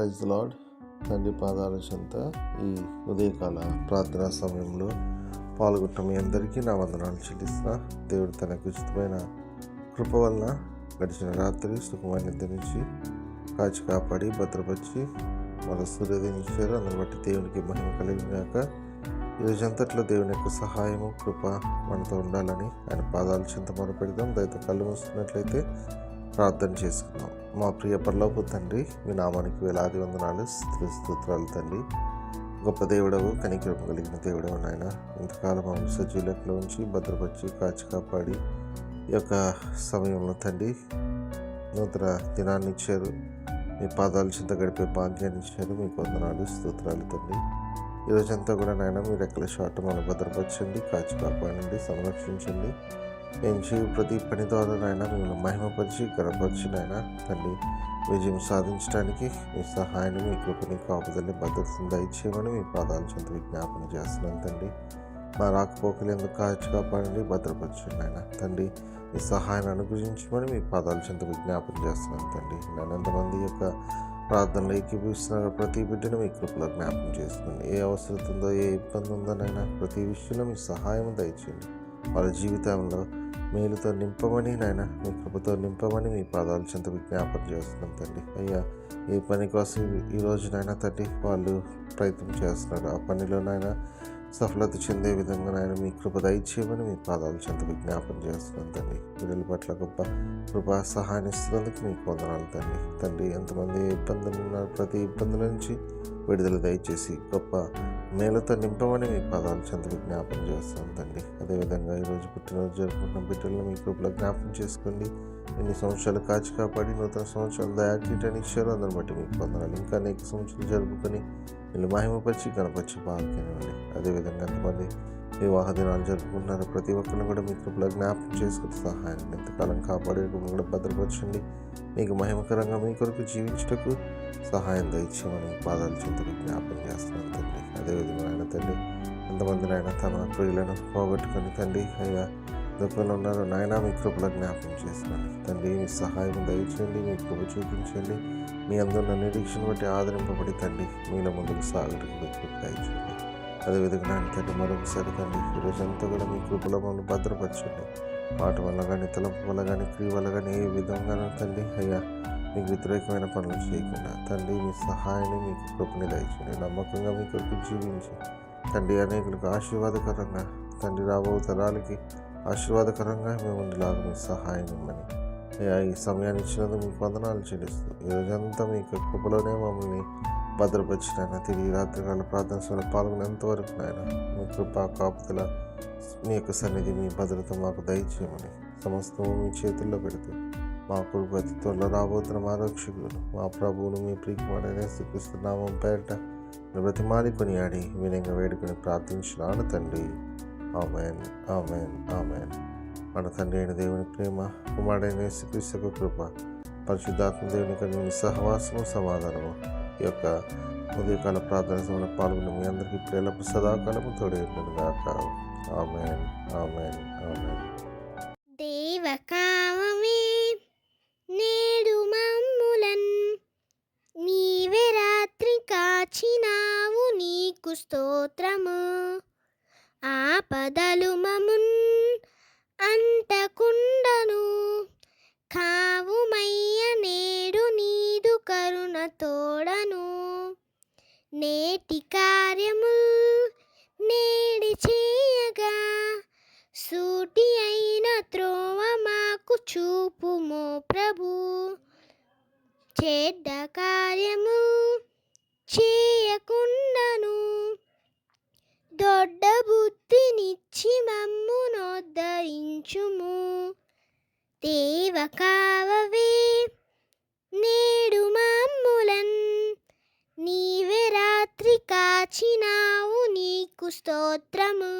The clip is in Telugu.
ప్రైజ్ లాడ్ తండ్రి పాదాల చెంత ఈ ఉదయకాల ప్రార్థనా సమయంలో పాల్గొంటున్న మీ అందరికీ నా వందనాలు చెల్లిస్తున్నా దేవుడు తనకు ఉచితమైన కృప వలన గడిచిన రాత్రి సుఖమైన నిద్ర నుంచి కాచి కాపాడి భద్రపరిచి వాళ్ళ సూర్యోదయం ఇచ్చారు. అందుని బట్టి దేవునికి మహిమ కలిగినాక ఈరోజంతట్లో దేవుని యొక్క సహాయము కృప మనతో ఉండాలని ఆయన పాదాల చింత మొదలుపెడదాం దయతో కళ్ళు మూసుకున్నట్లయితే ప్రార్థన చేసుకుందాం. మా ప్రియ పరలోపు తండ్రి మీ నామానికి వేలాది వందనాలు స్తుతులు, స్తోత్రాలు తండ్రి. గొప్ప దేవుడవు కనికరం కలిగిన దేవుడవు నాయన ఇంతకాలం మమ్మల్ని సజీలకులో ఉంచి భద్రపరిచి కాచి కాపాడి ఈ యొక్క సమయంలో తండ్రి నూతన దినాన్ని ఇచ్చారు. మీ పాదాలు చింత గడిపే భాగ్యాన్ని ఇచ్చారు. మీకు వందనాలు స్తోత్రాలు తండ్రి. ఈరోజంతా కూడా నాయన మీ రెక్కల షాట్ మనం భద్రపరచండి కాచి కాపాడండి సంరక్షించండి. మేము శివు ప్రతి పని ద్వారా నాయన మిమ్మల్ని మహిమపరిచి గర్వపరిచి నాయన తండ్రి విజయం సాధించడానికి మీ సహాయాన్ని మీ కృపని కాపుదల్ని భద్రతను దయచేయమని మీ పాదాల చెంత విజ్ఞాపన చేస్తున్నాను తండ్రి మా రాకపోకలు ఎందుకు కాచి కాపాడండి? భద్రపరచండి ఆయన తండ్రి మీ సహాయాన్ని అనుగ్రహించమని మీ పాదాల చెంత విజ్ఞాపన చేస్తున్నాను తండ్రి నేను ఎంతమంది యొక్క ప్రార్థనలు ఏకీపిస్తున్నారు ప్రతి బిడ్డను మీ కృపలో జ్ఞాపం చేసుకోండి ఏ అవసరం ఉందో ఏ ఇబ్బంది ఉందోనైనా ప్రతి విషయంలో మీ సహాయం దయచేయండి. వాళ్ళ జీవితంలో మేలుతో నింపమని నాయన మీ కృపతో నింపమని మీ పాదాలు చెంత విజ్ఞాపన చేస్తున్నాం తండ్రి. అయ్యా ఏ పని కోసం ఈ రోజునైనా తండ్రి వాళ్ళు ప్రయత్నం చేస్తున్నారు. ఆ పనిలోనైనా సఫలత చెందే విధంగా నాయన మీ కృప దయచేయమని మీ పాదాలు చెంత విజ్ఞాపన చేస్తున్నాం తండ్రి. పిల్లల పట్ల గొప్ప కృప సహాయాన్ని ఇస్తున్నందుకు మీకు వందనాలు తండ్రి. తండ్రి ఎంతమంది ఇబ్బందులు ఉన్నారు ప్రతి ఇబ్బందుల నుంచి విడుదల దయచేసి గొప్ప మేలతో నింపమని మీ పాదాలు చెందుకు జ్ఞాపం చేస్తాను తండ్రి అదేవిధంగా ఈరోజు పుట్టినరోజు జరుపుకున్న బిడ్డలను మీ కృపలో జ్ఞాపం చేసుకోండి. ఎన్ని సంవత్సరాలు కాచి కాపాడి నూతన సంవత్సరాలు దయాకీటని ఇచ్చారు అందరిని బట్టి మీకు పొందాలి ఇంకా అనేక సంవత్సరాలు జరుపుకొని వీళ్ళు మహిమపరిచి గణపరిచి బాగునివ్వండి అదేవిధంగా ఎంతమంది వివాహ దినాలు జరుపుకుంటున్నారు ప్రతి ఒక్కరిని కూడా మీ కృపలో జ్ఞాపకం చేసుకుని సహాయం. ఎంతకాలం కాపాడే కూడా భద్రపరచండి. మీకు మహిమకరంగా మీ కొరకు జీవించటకు సహాయం దయచేయమని పాదాలు చింతని జ్ఞాపకం చేస్తున్నాను తండ్రి. అదేవిధంగా ఆయన తండ్రి ఎంతమంది ఆయన తమ ప్రియులను పోగొట్టుకుని తండ్రి అయ్యా దుఃఖంలో ఉన్నారో. నాయన మీ కృపల జ్ఞాపకం చేసుకోండి. తండ్రి మీ సహాయం దయచేయండి మీ కృప చూపించండి. మీ అందరిన నిరీక్షణ బట్టి ఆదరింపబడి తండ్రి మీలో ముందుకు సాగడానికి దయచేయండి. అదేవిధంగా నాన్న తండ్రి మరొకసారి తండ్రి ఈరోజంతా కూడా మీ కృపలో మమ్మల్ని భద్రపరచండి. మాట వల్ల కానీ తలంపు వల్ల కానీ క్రియ వల్ల కానీ ఏ విధంగానూ తండ్రి అయ్యా మీకు వ్యతిరేకమైన పనులు చేయకుండా తండ్రి మీ సహాయాన్ని మీకు కృపని దయచేయండి. నమ్మకంగా మీ కొరకు జీవించి తండ్రి అనేకులకు ఆశీర్వాదకరంగా తండ్రి రాబో తరాలకి ఆశీర్వాదకరంగా మేము ఉండేలాగా మీ సహాయం ఇమ్మని అయ్యా ఈ సమయాన్ని ఇచ్చినందుకు మీకు వందనాలు చెల్లిస్తూ ఈ రోజంతా మీ కృపలోనే మమ్మల్ని భద్రపరిచిన తిరిగి రాత్రికాల ప్రార్థన సభలో పాల్గొనేంత వరకు నాయన మీ కృప కాపుదల మీ యొక్క సన్నిధి మీ భద్రత మాకు దయచేయమని సమస్తము మీ చేతుల్లో పెడుతూ మా కొడుకు అతి త్వరలో రాబోతున్న మా రక్షకుడు మా ప్రభువును మీ ప్రియకుమారైన శ్రీకృష్ణనామం పేరిట బ్రతిమాలి కొనియాడి వినంగా వేడుకొని ప్రార్థించినాను తండ్రి. Amen amen amen. మన తండ్రి అయిన దేవుని ప్రేమ కుమారుడైన శ్రీకృష్ణ కృప పరిశుద్ధాత్మ దేవుని కలిగిన సహవాసము సమాధానము ఈ యొక్క ఉదయకాల ప్రార్థన సమయంలో పాల్గొన్న మీ అందరికీ ప్రేలపు సదాకాలము తోడేందుకు గాక. Amen amen amen. దేవకామమే నేడు మమ్ములన్ నీవే రాత్రి కాచినావు నీకు స్తోత్రము. ఆపదలు మమున్ అంటకుండను. కావుమయ్య నేడు నీదు కరుణ తోడను. నేటి కార్యము నేడి చేయగా సూటి అయిన త్రోవ మాకు చూపుమో ప్రభు. చెడ్డ కార్యము చేయకుండాను. దొడ్డబు దేవ కావవే నేడు మామ్ములన్ నీవే రాత్రి కాచినావు నీకు స్తోత్రము.